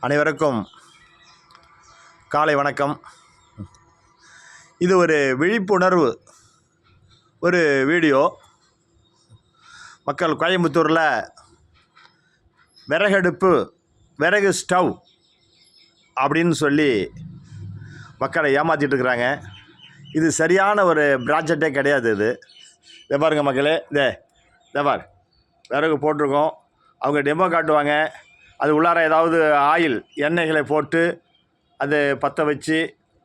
அனைவருக்கும் காலை வணக்கம். இது ஒரு விழிப்புணர்வு ஒரு வீடியோ. மக்கள் கோயம்புத்தூரில் விறகடுப்பு விறகு ஸ்டவ் அப்படின்னு சொல்லி மக்களை ஏமாற்றிட்டு இருக்கிறாங்க. இது சரியான ஒரு ப்ராஜெக்டே கிடையாது இது. இதை பாருங்க மக்களே. இதே இதே விறகு போட்டிருக்கோம். அவங்க டெமோ காட்டுவாங்க. அது உள்ளார ஏதாவது ஆயில் எண்ணெய்களை போட்டு அது பற்ற வச்சு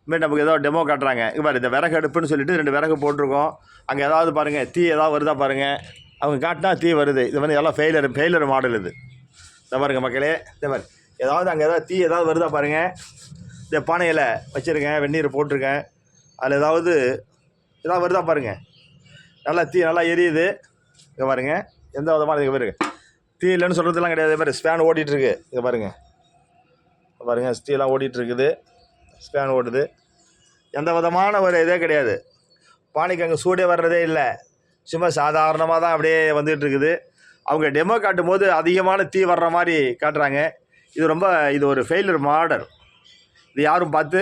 இனிமேல் நமக்கு ஏதோ டெமோ காட்டுறாங்க. இங்கே பாரு இந்த விறகு அடுப்புன்னு சொல்லிட்டு ரெண்டு விறகு போட்டிருக்கோம். அங்கே ஏதாவது பாருங்கள் தீ ஏதாவது வருதா பாருங்கள் அவங்க காட்டினா தீ வருது. இது வந்து எல்லாம் ஃபெயிலர் ஃபெயிலர் மாடல் இது. இந்த பாருங்கள் மக்களே இந்த மாதிரி ஏதாவது அங்கே ஏதாவது தீ ஏதாவது வருதா பாருங்கள் இந்த பானையில் வச்சுருக்கேன் வெந்நீர் போட்டிருக்கேன். அதில் ஏதாவது ஏதாவது வருதா பாருங்கள் நல்லா தீ நல்லா எரியுது. இங்கே பாருங்கள் எந்த விதமான இங்கே பாருங்கள் தீ இல்லைன்னு சொல்கிறதுலாம் கிடையாது. இதே மாதிரி ஸ்பேன் ஓடிட்டுருக்கு. இதை பாருங்கள் பாருங்கள் ஸ்டீலாம் ஓடிட்டுருக்குது. ஸ்பேன் ஓடுது. எந்த விதமான ஒரு இதே கிடையாது. பானைக்கு அங்கே சூடே வர்றதே இல்லை. சும்மா சாதாரணமாக தான் அப்படியே வந்துகிட்டு இருக்குது அவங்க டெமோ காட்டும் போது அதிகமான தீ வர்ற மாதிரி காட்டுறாங்க. இது ரொம்ப இது ஒரு ஃபெயிலியர் மாடல் இது யாரும் பார்த்து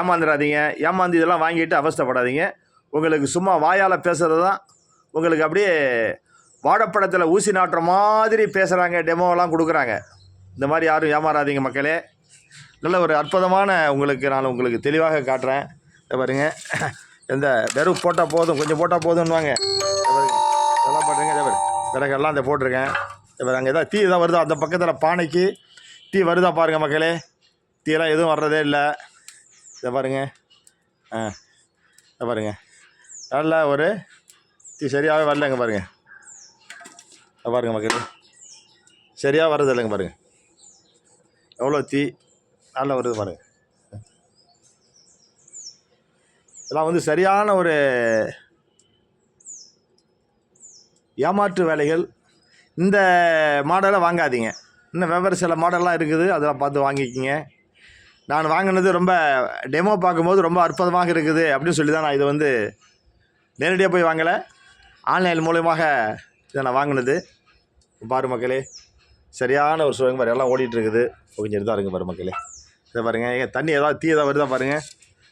ஏமாந்துடாதீங்க ஏமாந்து இதெல்லாம் வாங்கிட்டு அவஸ்தைப்படாதீங்க. உங்களுக்கு சும்மா வாயால் பேசுகிறது தான் உங்களுக்கு அப்படியே வாழைப்பழத்தில் ஊசி நாட்டுற மாதிரி பேசுகிறாங்க டெமோலாம் கொடுக்குறாங்க. இந்த மாதிரி யாரும் ஏமாறாதீங்க மக்களே. நல்ல ஒரு அற்புதமான உங்களுக்கு நான் உங்களுக்கு தெளிவாக காட்டுறேன். இதை பாருங்க. எந்த வெறும் போட்டால் போதும் கொஞ்சம் போட்டால் போதும்னுவாங்க. இதெல்லாம் பண்ணுறீங்க இதே விறகெல்லாம் இந்த போட்டிருக்கேன். இப்போ பாரு அங்கே ஏதாவது தீ தான் வருதா? அந்த பக்கத்தில் பானைக்கு தீ வருதா பாருங்கள் மக்களே. தீயெல்லாம் எதுவும் வர்றதே இல்லை. இதை பாருங்க. ஆ இதை பாருங்க. நல்ல ஒரு தீ சரியாகவே வரலங்க பாருங்கள் பாருங்கள் மக்கள். சரியாக வர்றது இல்லைங்க பாருங்கள் எவ்வளோ தீ நல்லா வருது பாருங்கள் இதெல்லாம் வந்து சரியான ஒரு ஏமாற்று வேலைகள். இந்த மாடலை வாங்காதீங்க. இன்னும் வெவ்வேறு சில மாடல்லாம் இருக்குது. அதெல்லாம் பார்த்து வாங்கிக்கிங்க. நான் வாங்கினது ரொம்ப டெமோ பார்க்கும்போது ரொம்ப அற்புதமாக இருக்குது அப்படின்னு சொல்லி தான் நான் இதை வந்து நேரடியாக போய் வாங்கலை. ஆன்லைன் மூலயமாக இதை நான் வாங்கினது. பாரு மக்களே சரியான ஒரு சூழல் பாரு. எல்லாம் ஓடிட்டுருக்குது. கொஞ்சம் இதாக இருக்குது பாரு மக்களே. இதை பாருங்கள் ஏங்க தண்ணி ஏதாவது தீ ஏதாவது வருதா பாருங்கள்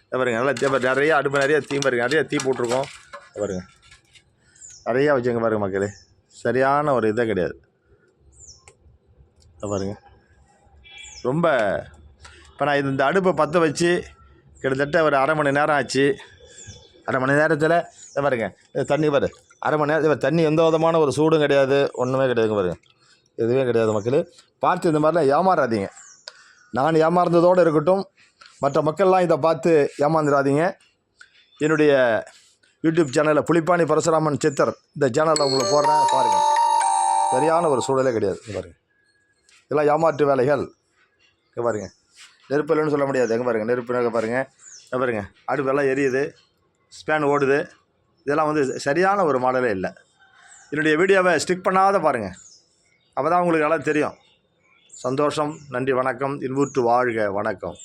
இதை பாருங்கள் நல்லா தீ நிறைய அடுப்பு நிறைய தீ பாருங்கள் நிறைய தீ போட்டிருக்கோம். பாருங்கள் நிறையா வச்சுங்க பாருங்கள் மக்களே. சரியான ஒரு இதே கிடையாது. இதை ரொம்ப இப்போ நான் இது இந்த அடுப்பை பற்ற வச்சு கிட்டத்தட்ட ஒரு அரை மணி நேரம் ஆச்சு. அரை மணி நேரத்தில் இதை பாருங்க. இது தண்ணி பாரு. அரை மணி நேரம் தண்ணி எந்த விதமான ஒரு சூடும் கிடையாது ஒன்றுமே கிடையாதுங்க பாருங்க. எதுவுமே கிடையாது மக்கள். பார்த்து இந்த மாதிரிலாம் ஏமாறாதீங்க. நான் ஏமாறுந்ததோடு இருக்கட்டும் மற்ற மக்கள்லாம் இதை பார்த்து ஏமாந்துடாதீங்க என்னுடைய யூடியூப் சேனலில் புளிப்பாணி பரசுராமன் சித்தர் இந்த சேனலில் உங்களுக்கு போடுறேன் பாருங்கள் சரியான ஒரு சூழலே கிடையாது பாருங்கள் இதெல்லாம் ஏமாற்று வேலைகள். இங்கே பாருங்க. நெருப்பு இல்லைன்னு சொல்ல முடியாது. எங்கே பாருங்கள் நெருப்பு இங்கே பாருங்கள் இங்கே பாருங்கள் அடுப்பெல்லாம் எரியுது. ஸ்பேன் ஓடுது. இதெல்லாம் வந்து சரியான ஒரு மாடலே இல்லை. என்னுடைய வீடியோவை ஸ்டிக் பண்ணாத பாருங்கள் அப்போ தான் உங்களுக்கு நல்லா தெரியும். சந்தோஷம் நன்றி வணக்கம். இன்புற்று வாழ்க வணக்கம்.